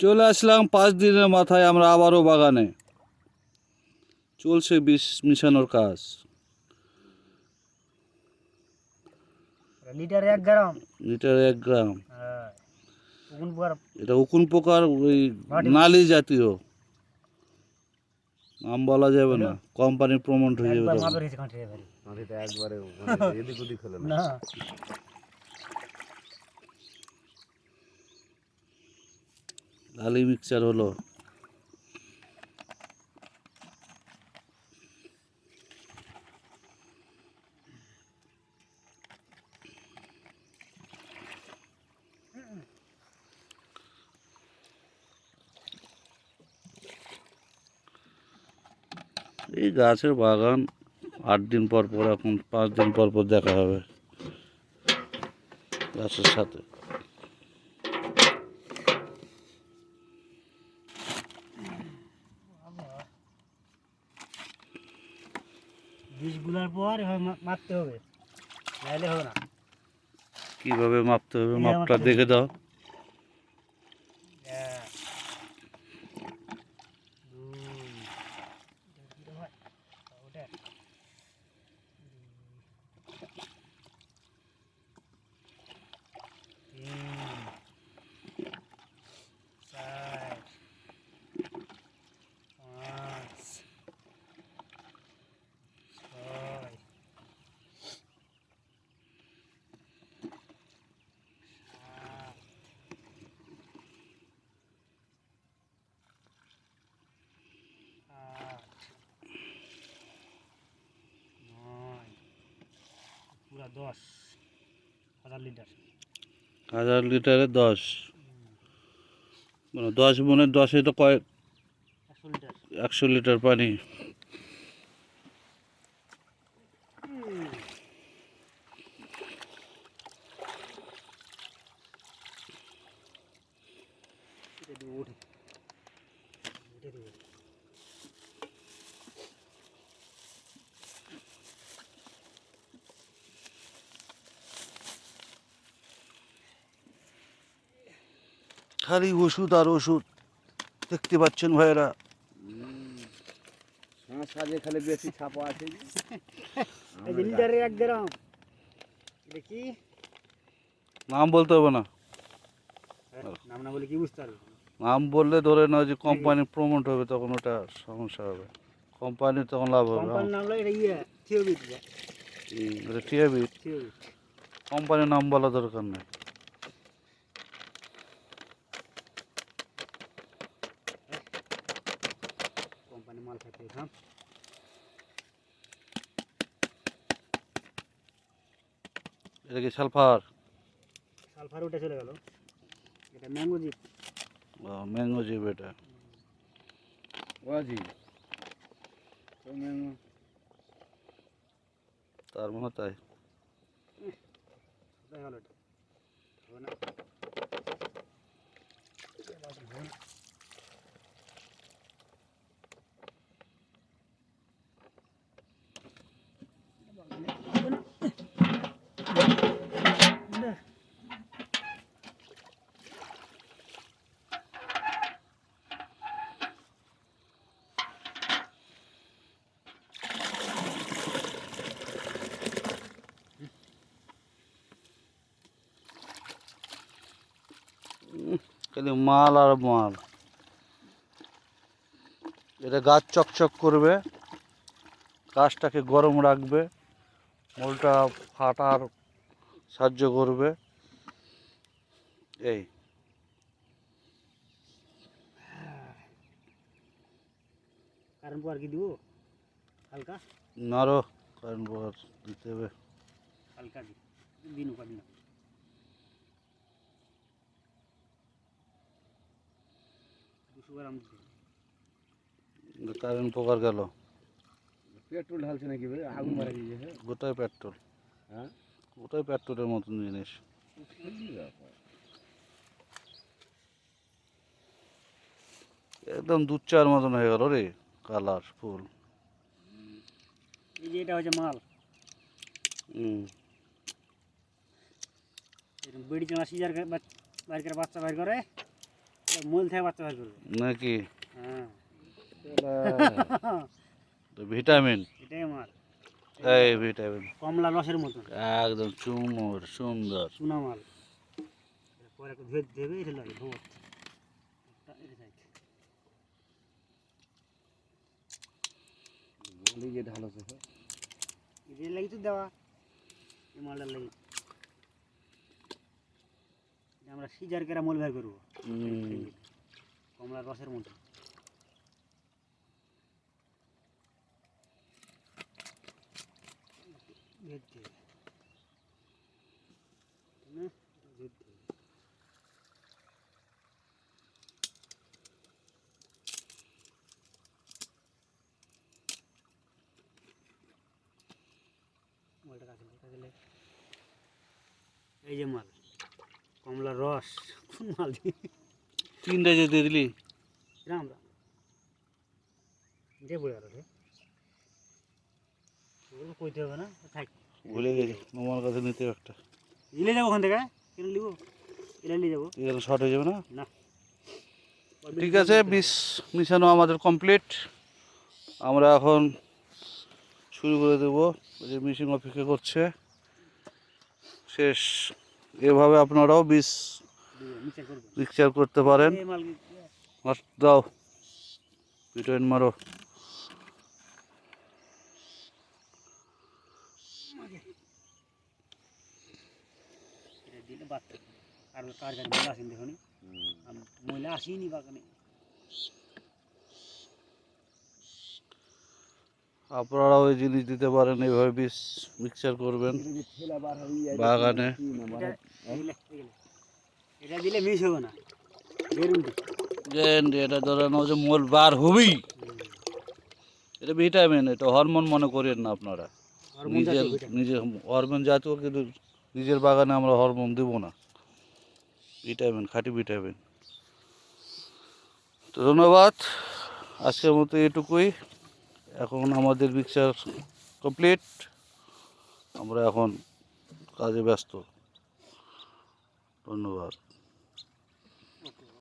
চলে আসলাম পাঁচ দিনের মাথায় আমরা আবারও বাগানে। চলছে বিষ মিশানোর কাজ। লিটার এক গ্রাম। লিটার এক গ্রাম। হ্যাঁ। উকুন পোকার এটা উকুন পোকার ওই। নালি জাতীয়। নাম বলা যাবে না। কোম্পানির প্রমোট হয়ে যাবে একবার তখন। মাপের হয়েছে কাঁটে এবারে মাটিতে একবারে মানে এদিক ওদিক হলো না না লালি মিক্সচার হলো। এই গাছের বাগান আট দিন পর পর, এখন পাঁচ দিন পর পর দেখা হবে। গাছের সাথে বীজগুলোর পর এভাবে মা- মাপতে হবে। নাইলে হবে না। কীভাবে মাপতে হবে? এই মাপটা আমাকে দেখে দাও এক, দুই, এটা হয়, ওটা, দুই, তিন, চার, পাঁচ, ছয়, সাত, আট নয় পুরা দশ হাজার লিটার। হাজার লিটারে দশ। মানে দশ মনে দশে তো কয়েক একশো লিটার। পানি। ওঠে খালি ওষুধ আর ওষুধ। দেখতে পাচ্ছেন সাজে খালি বেশি ছাপা আছে এক গ্রাম নাম বলতে হবে না। নাম না বলে কি বুঝতে পারবে নাম বললে ধরে নাও যে কোম্পানি প্রমোট হবে তখন ওটা সমস্যা হবে। কোম্পানির তখন লাভ হবে। নাম ইয়ে কোম্পানির নাম বলা দরকার নেই। কোম্পানি মাল খাইতে হ্যাঁ? এটা কি সালফার? সালফার উঠে চলে গেল। এটা ম্যাঙ্গো জিপ ম্যাঙ্গো জিপ এটা। ওয়াজি তার মনে তাই। হবে না হবে না। খালি মাল আর মাল। এটা গাছ চকচক করবে গাছটাকে গরম রাখবে মোলটা ফাটার সাহায্য করবে। এই। কারেন্ট পোয়ার কি দিব? হালকা? নারো কারেন্ট পাওয়ার দিতে হবে। হালকা দিন দুশো গ্রাম দিতে হবে। কারেন্ট পোকার গেল। পেট্রোল ঢালছে নাকি ভাই আগুন মারা গিয়েছে হ্যাঁ? গোটাই পেট্রোল। হ্যাঁ? গোটাই পেট্রোলের মতন জিনিস। একদম দুধ চার মতন হয়ে গেল রে কালার ফুল। এই যে এটা হচ্ছে মাল। হুম। বেড়ি চানা সিজার বাইর করে বাচ্চা বাইর করে। মূল থেকে বাচ্চা বের করবে নাকি হ্যাঁ তো ভিটামিন এটাই মাল এই ভিটামিন কমলা রসের মতন একদম চুমুর সুন্দর চুনা মাল পরে একটু ধুয়ে দেবে এটা লাগে ভোট লিগে ঢালছে হ্যাঁ। এটা লাগি তো দেওয়া এই মালটার লাগি এটা আমরা সিজার কেরা মূল বের করব হুম, কমলা রসের মতো ভেদ দিয়ে। না, ভেদ দিয়ে। মালটা কাছে লে, কাছে লে। এই যে মাল কমলা রস কোন মাল তিনটে যে দিয়ে দিলি? রাম রাম। যে বলে আর ওগুলো কইতে হবে না থাক। ভুলে গেছি তোমার কাছে নিতে একটা। ইলে যাব ওখান থেকে কিনে নিব? ইলে নিয়ে যাব? এখানে শর্ট হয়ে যাবে না? না। ঠিক আছে বিষ মিশানো আমাদের কমপ্লিট আমরা এখন শুরু করে দেবো। যে মিশিং অপেক্ষা করছে। শেষ। এভাবে আপনারাও বিষ মিক্সচার করতে পারেন। দাও ভিটামিন মারো। আর কার গাড়ি মহিলা আসেনি বাগানে। আপনারাও ওই জিনিস দিতে পারেন এইভাবে বিষ মিক্সচার করবেন। বাগানে। এটা দিলে মিস হবে না। গ্যারেন্টি এটা ধরেন ওই যে মোল বার হবেই এটা ভিটামিন এটা হরমোন মনে করেন না আপনারা। নিজের নিজের হরমোন জাতীয় কিন্তু নিজের বাগানে আমরা হরমোন দেব না। ভিটামিন খাঁটি ভিটামিন তো ধন্যবাদ। আজকের মতো এটুকুই এখন আমাদের মিক্সার কমপ্লিট। আমরা এখন কাজে ব্যস্ত। ধন্যবাদ।